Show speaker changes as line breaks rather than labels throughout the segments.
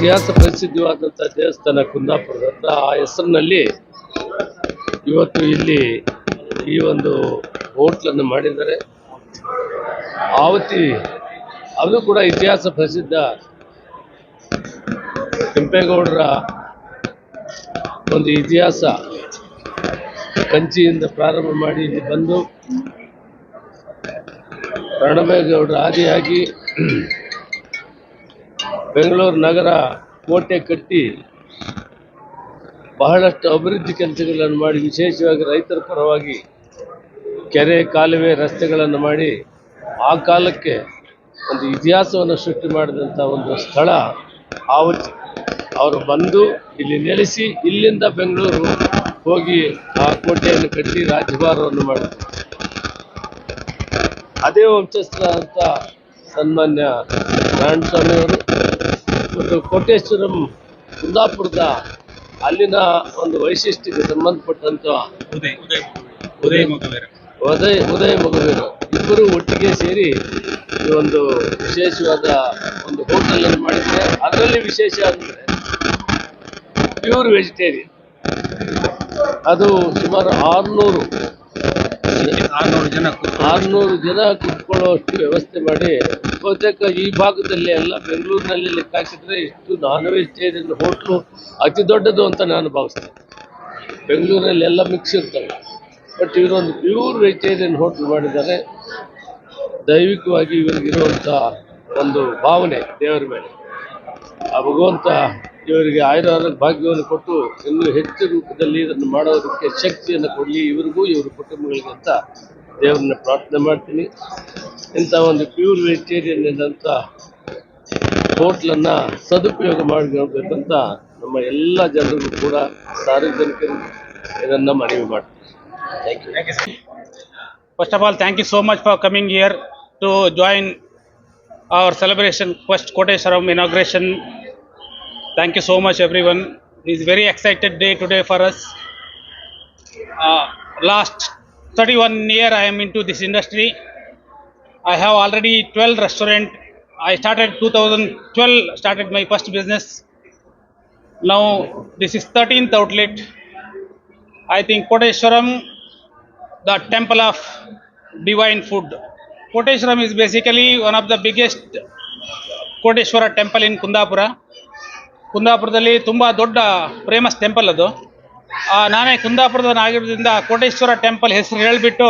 ಇತಿಹಾಸ ಪ್ರಸಿದ್ಧವಾದಂಥ ದೇವಸ್ಥಾನ ಕುಂದಾಪುರದ ಆ ಹೆಸರಿನಲ್ಲಿ ಇವತ್ತು ಇಲ್ಲಿ ಈ ಒಂದು ಹೋಟ್ಲನ್ನು ಮಾಡಿದ್ದಾರೆ. ಆವತಿ ಅದು ಕೂಡ ಇತಿಹಾಸ ಪ್ರಸಿದ್ಧ ಕೆಂಪೇಗೌಡರ ಒಂದು ಇತಿಹಾಸ ಕಂಚಿಯಿಂದ ಪ್ರಾರಂಭ ಮಾಡಿ ಇಲ್ಲಿ ಬಂದು ರಣಬೇಗೌಡರ ಆದಿಯಾಗಿ ಬೆಂಗಳೂರು ನಗರ ಕೋಟೆ ಕಟ್ಟಿ ಬಹಳಷ್ಟು ಅಭಿವೃದ್ಧಿ ಕೆಲಸಗಳನ್ನು ಮಾಡಿ ವಿಶೇಷವಾಗಿ ರೈತರ ಪರವಾಗಿ ಕೆರೆ, ಕಾಲುವೆ ರಸ್ತೆಗಳನ್ನು ಮಾಡಿ ಆ ಕಾಲಕ್ಕೆ ಒಂದು ಇತಿಹಾಸವನ್ನು ಸೃಷ್ಟಿ ಮಾಡಿದಂಥ ಒಂದು ಸ್ಥಳ ಆವತ್ತು ಅವರು ಬಂದು ಇಲ್ಲಿ ನೆಲೆಸಿ ಇಲ್ಲಿಂದ ಬೆಂಗಳೂರು ಹೋಗಿ ಆ ಕೋಟೆಯನ್ನು ಕಟ್ಟಿ ರಾಜ್ಯಭಾರವನ್ನು ಮಾಡಿದರು. ಅದೇ ವಂಶಸ್ಥ ಅಂತ ಸನ್ಮಾನ್ಯ ನಾರಾಯಣಸ್ವಾಮಿಯವರು ಮತ್ತು ಕೋಟೇಶ್ವರಂ ಕುಂದಾಪುರದ ಅಲ್ಲಿನ ಒಂದು ವೈಶಿಷ್ಟ್ಯಕ್ಕೆ ಸಂಬಂಧಪಟ್ಟಂತ
ಉದಯ ಉದಯ್ ಉದಯ್ ಮಗುವೇರ.
ಉದಯ ಉದಯ ಮಗುವೀರು. ಇಬ್ಬರು ಒಟ್ಟಿಗೆ ಸೇರಿ ಈ ಒಂದು ವಿಶೇಷವಾದ ಒಂದು ಹೋಟೆಲ್ ಅನ್ನು ಮಾಡಿದ್ರೆ ಅದರಲ್ಲಿ ವಿಶೇಷ ಅಂದ್ರೆ ಪ್ಯೂರ್ ವೆಜಿಟೇರಿಯನ್. ಅದು ಸುಮಾರು ಆರುನೂರು
ಆರ್ನೂರು ಜನ
ಆರ್ನೂರು ಜನ ವ್ಯವಸ್ಥೆ ಮಾಡಿ ಬಹುತೇಕ ಈ ಭಾಗದಲ್ಲಿ ಎಲ್ಲ ಬೆಂಗಳೂರಿನಲ್ಲಿ ಲೆಕ್ಕ ಹಾಕಿದ್ರೆ ಇಷ್ಟು ನಾನ್ ವೆಜಿಟೇರಿಯನ್ ಹೋಟ್ಲು ಅತಿ ದೊಡ್ಡದು ಅಂತ ನಾನು ಭಾವಿಸ್ತೇನೆ. ಬೆಂಗಳೂರಿನಲ್ಲಿ ಎಲ್ಲ ಮಿಕ್ಸ್ ಇರ್ತವೆ. ಬಟ್ ಇವರೊಂದು ಪ್ಯೂರ್ ವೆಜಿಟೇರಿಯನ್ ಹೋಟ್ಲ್ ಮಾಡಿದ್ದಾರೆ. ದೈವಿಕವಾಗಿ ಇವರಿಗಿರುವಂಥ ಒಂದು ಭಾವನೆ ದೇವರ ಮೇಲೆ. ಆ ಭಗವಂತ ಇವರಿಗೆ ಆಯುರ್ವೇದ ಭಾಗ್ಯವನ್ನು ಕೊಟ್ಟು ಇನ್ನೂ ಹೆಚ್ಚು ರೂಪದಲ್ಲಿ ಇದನ್ನು ಮಾಡೋದಕ್ಕೆ ಶಕ್ತಿಯನ್ನು ಕೊಡಲಿ. ಇವರಿಗೂ ಇವ್ರ ಕುಟುಂಬಗಳಿಗೆ ಅಂತ ದೇವರನ್ನ ಪ್ರಾರ್ಥನೆ ಮಾಡ್ತೀನಿ. ಇಂಥ ಒಂದು ಪ್ಯೂರ್ ವೆಜಿಟೇರಿಯನ್ ಇದ್ದಂಥ ಹೋಟ್ಲನ್ನು ಸದುಪಯೋಗ ಮಾಡಿಕೊಳ್ಬೇಕಂತ ನಮ್ಮ ಎಲ್ಲ ಜನರಿಗೂ ಕೂಡ ಸಾರ್ವಜನಿಕರು ಇದನ್ನು ಮನವಿ ಮಾಡ್ತೀನಿ. Thank you
first of all thank you so much for coming here to join our celebration first Koteshwaram inauguration. Thank you so much, everyone. It's very excited day today for us. Uh, last 31 year I am into this industry. I have already 12 restaurant. I started 2012 started my first business. Now this is 13th outlet. I think Koteshwaram, the temple of divine food. Koteshwaram is basically one of the biggest Koteshwara temple in Kundapura. ಕುಂದಾಪುರದಲ್ಲಿ ತುಂಬ ದೊಡ್ಡ famous temple ಅದು. ನಾನೇ ಕುಂದಾಪುರದವನಾಗಿರೋದ್ರಿಂದ Koteshwara temple ಹೆಸರು ಹೇಳಿಬಿಟ್ಟು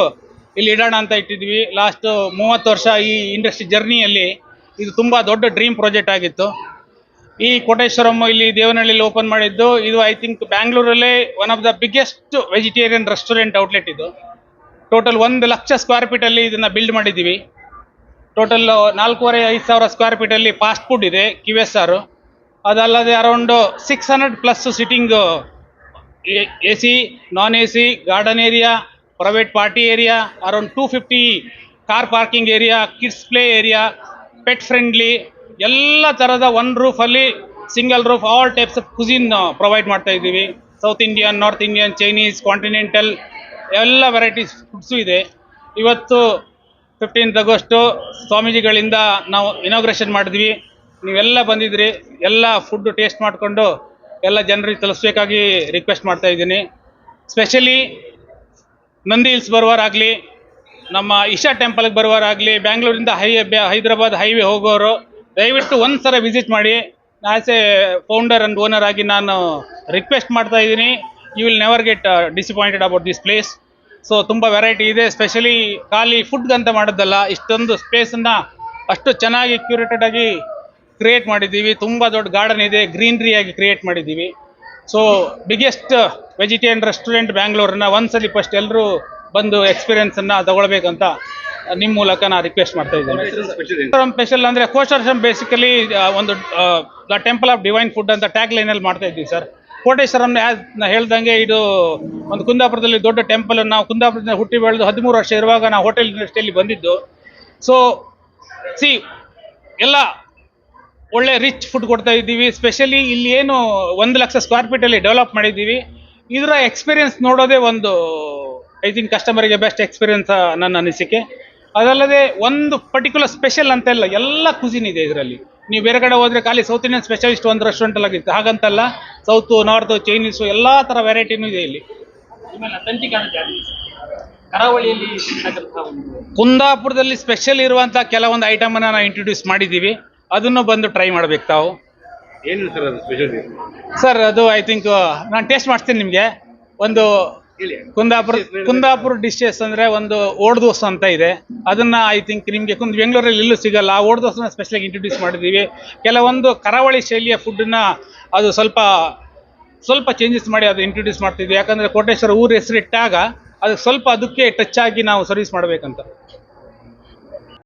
ಇಲ್ಲಿ ಇಡೋಣ ಅಂತ ಇಟ್ಟಿದ್ವಿ. ಲಾಸ್ಟ್ ಮೂವತ್ತು ವರ್ಷ ಈ ಇಂಡಸ್ಟ್ರಿ ಜರ್ನಿಯಲ್ಲಿ ಇದು ತುಂಬ ದೊಡ್ಡ ಡ್ರೀಮ್ ಪ್ರಾಜೆಕ್ಟ್ ಆಗಿತ್ತು. ಈ ಕೋಟೇಶ್ವರಂ ಇಲ್ಲಿ ದೇವನಹಳ್ಳಿಲಿ ಓಪನ್ ಮಾಡಿದ್ದು, ಇದು I think ಬ್ಯಾಂಗ್ಳೂರಲ್ಲೇ one of the biggest vegetarian restaurant outlet ಇದು. ಟೋಟಲ್ ಒಂದು ಲಕ್ಷ ಸ್ಕ್ವೇರ್ ಫೀಟಲ್ಲಿ ಇದನ್ನು ಬಿಲ್ಡ್ ಮಾಡಿದ್ದೀವಿ. ಟೋಟಲ್ ನಾಲ್ಕೂವರೆ ಐದು ಸಾವಿರ ಸ್ಕ್ವೇರ್ ಫೀಟಲ್ಲಿ ಫಾಸ್ಟ್ ಫುಡ್ ಇದೆ ಕ್ಯೂ ಎಸ್ ಆರು ಅದಲ್ಲದೆ around six hundred plus sitting A C non A C garden area private party area around two fifty car parking area kids play area pet friendly ಎಲ್ಲ ಥರದ one ರೂಫಲ್ಲಿ single roof all types of cuisine provide ಮಾಡ್ತಾ ಇದ್ದೀವಿ. South Indian north Indian Chinese continental ಎಲ್ಲ varieties foods ಇದೆ. ಇವತ್ತು fifteenth August ಸ್ವಾಮೀಜಿಗಳಿಂದ ನಾವು inauguration ಮಾಡಿದ್ವಿ. ನೀವೆಲ್ಲ ಬಂದಿದ್ರಿ, ಎಲ್ಲ ಫುಡ್ ಟೇಸ್ಟ್ ಮಾಡಿಕೊಂಡು ಎಲ್ಲ ಜನರಿಗೆ ತಲುಪಿಸ್ಬೇಕಾಗಿ ರಿಕ್ವೆಸ್ಟ್ ಮಾಡ್ತಾ ಇದ್ದೀನಿ. ಸ್ಪೆಷಲಿ ನಂದಿ ಹಿಲ್ಸ್ ಬರುವಾರಾಗಲಿ, ನಮ್ಮ ಇಶಾ ಟೆಂಪಲ್ಗೆ ಬರುವಾರಾಗಲಿ ಬ್ಯಾಂಗ್ಳೂರಿಂದ ಹೈ ಹೈದರಾಬಾದ್ ಹೈವೇ ಹೋಗೋರು, ದಯವಿಟ್ಟು ಒಂದು ಸಲ ವಿಸಿಟ್ ಮಾಡಿ. As a founder and owner ಆಗಿ ನಾನು ರಿಕ್ವೆಸ್ಟ್ ಮಾಡ್ತಾ ಇದ್ದೀನಿ. You will never get disappointed about this place so ತುಂಬ ವೆರೈಟಿ ಇದೆ. ಸ್ಪೆಷಲಿ ಖಾಲಿ ಫುಡ್ಗಂತ ಮಾಡೋದಲ್ಲ, ಇಷ್ಟೊಂದು ಸ್ಪೇಸನ್ನು ಅಷ್ಟು ಚೆನ್ನಾಗಿ ಕ್ಯೂರೇಟೆಡ್ ಆಗಿ ಕ್ರಿಯೇಟ್ ಮಾಡಿದ್ದೀವಿ. ತುಂಬ ದೊಡ್ಡ ಗಾರ್ಡನ್ ಇದೆ. ಗ್ರೀನ್ರಿ ಆಗಿ ಕ್ರಿಯೇಟ್ ಮಾಡಿದ್ದೀವಿ. ಸೊ ಬಿಗ್ಗೆಸ್ಟ್ ವೆಜಿಟೇರಿಯನ್ ರೆಸ್ಟೋರೆಂಟ್ ಬ್ಯಾಂಗ್ಳೂರನ್ನ ಒಂದ್ಸಲಿ ಫಸ್ಟ್ ಎಲ್ಲರೂ ಬಂದು ಎಕ್ಸ್ಪೀರಿಯನ್ಸನ್ನು ತಗೊಳ್ಬೇಕಂತ ನಿಮ್ಮ ಮೂಲಕ ನಾನು ರಿಕ್ವೆಸ್ಟ್ ಮಾಡ್ತಾ ಇದ್ದೇನೆ. ಸ್ಪೆಷಲ್ ಅಂದರೆ ಕೋಟೇಶ್ವರಂ ಬೇಸಿಕಲಿ ಒಂದು the temple of divine food ಅಂತ ಟ್ಯಾಗ್ ಲೈನಲ್ಲಿ ಮಾಡ್ತಾ ಇದ್ದೀವಿ ಸರ್ ಕೋಟೇಶ್ವರಂ ನಾ ಹೇಳ್ದಂಗೆ ಇದು ಒಂದು ಕುಂದಾಪುರದಲ್ಲಿ ದೊಡ್ಡ ಟೆಂಪಲ್ ನಾವು ಕುಂದಾಪುರದಿಂದ ಹುಟ್ಟಿ ಬೆಳೆದು ಹದಿಮೂರು ವರ್ಷ ಇರುವಾಗ ನಾವು ಹೋಟೆಲ್ ಇಂಡಸ್ಟ್ರಿಯಲ್ಲಿ ಬಂದಿದ್ದು. ಸೊ ಸಿ ಎಲ್ಲ ಒಳ್ಳೆ ರಿಚ್ ಫುಡ್ ಕೊಡ್ತಾ ಇದ್ದೀವಿ. ಸ್ಪೆಷಲಿ ಇಲ್ಲಿ ಏನು ಒಂದು ಲಕ್ಷ ಸ್ಕ್ವೇರ್ ಫೀಟಲ್ಲಿ ಡೆವಲಪ್ ಮಾಡಿದ್ದೀವಿ. ಇದರ ಎಕ್ಸ್ಪೀರಿಯನ್ಸ್ ನೋಡೋದೇ ಒಂದು ಐ ಥಿಂಕ್ ಕಸ್ಟಮರಿಗೆ ಬೆಸ್ಟ್ ಎಕ್ಸ್ಪೀರಿಯನ್ಸ್ ನನ್ನ ಅನಿಸಿಕೆ. ಅದಲ್ಲದೆ ಒಂದು ಪರ್ಟಿಕ್ಯುಲರ್ ಸ್ಪೆಷಲ್ ಅಂತೆಲ್ಲ ಎಲ್ಲ ಕುಸಿನ್ ಇದೆ ಇದರಲ್ಲಿ. ನೀವು ಬೇರೆ ಕಡೆ ಹೋದ್ರೆ ಖಾಲಿ ಸೌತ್ ಇಂಡಿಯನ್ ಸ್ಪೆಷಲಿಸ್ಟ್ ಒಂದು ರೆಸ್ಟೋರೆಂಟ್ ಆಗಿತ್ತು. ಹಾಗಂತಲ್ಲ ಸೌತು ನಾರ್ತು ಚೈನೀಸು ಎಲ್ಲ ಥರ ವೆರೈಟಿನೂ ಇದೆ ಇಲ್ಲಿ.
ಕರಾವಳಿಯಲ್ಲಿ
ಕುಂದಾಪುರದಲ್ಲಿ ಸ್ಪೆಷಲ್ ಇರುವಂಥ ಕೆಲವೊಂದು ಐಟಮನ್ನು ನಾವು ಇಂಟ್ರೊಡ್ಯೂಸ್ ಮಾಡಿದ್ದೀವಿ. ಅದನ್ನು ಬಂದು ಟ್ರೈ ಮಾಡ್ಬೇಕು ತಾವು.
ಏನು ಸರ್ ಅದು ಸ್ಪೆಷಲ್
ಸರ್ ಅದು ಐ ಥಿಂಕ್ ನಾನು ಟೇಸ್ಟ್ ಮಾಡಿಸ್ತೀನಿ ನಿಮಗೆ. ಒಂದು ಕುಂದಾಪುರ ಕುಂದಾಪುರ ಡಿಶಸ್ ಅಂದರೆ ಒಂದು ಓಡ್ ದೋಸೆ ಅಂತ ಇದೆ. ಅದನ್ನ ಐ ಥಿಂಕ್ ನಿಮಗೆ ಕುಂದು ಬೆಂಗಳೂರಲ್ಲಿ ಇಲ್ಲೂ ಸಿಗಲ್ಲ. ಆ ಓಡ್ ದೋಸೆನ ಸ್ಪೆಷಲಾಗಿ ಇಂಟ್ರೊಡ್ಯೂಸ್ ಮಾಡಿದ್ದೀವಿ ಕೆಲವೊಂದು ಕರಾವಳಿ ಶೈಲಿಯ ಫುಡ್ಡನ್ನ ಅದು ಸ್ವಲ್ಪ ಸ್ವಲ್ಪ ಚೇಂಜಸ್ ಮಾಡಿ ಅದು ಇಂಟ್ರೊಡ್ಯೂಸ್ ಮಾಡ್ತಿದ್ವಿ. ಯಾಕಂದ್ರೆ ಕೋಟೇಶ್ವರ ಊರ ಹೆಸರಿಟ್ಟಾಗ ಅದಕ್ಕೆ ಸ್ವಲ್ಪ ಅದಕ್ಕೆ ಟಚ್ ಆಗಿ ನಾವು ಸರ್ವಿಸ್ ಮಾಡಬೇಕಂತ.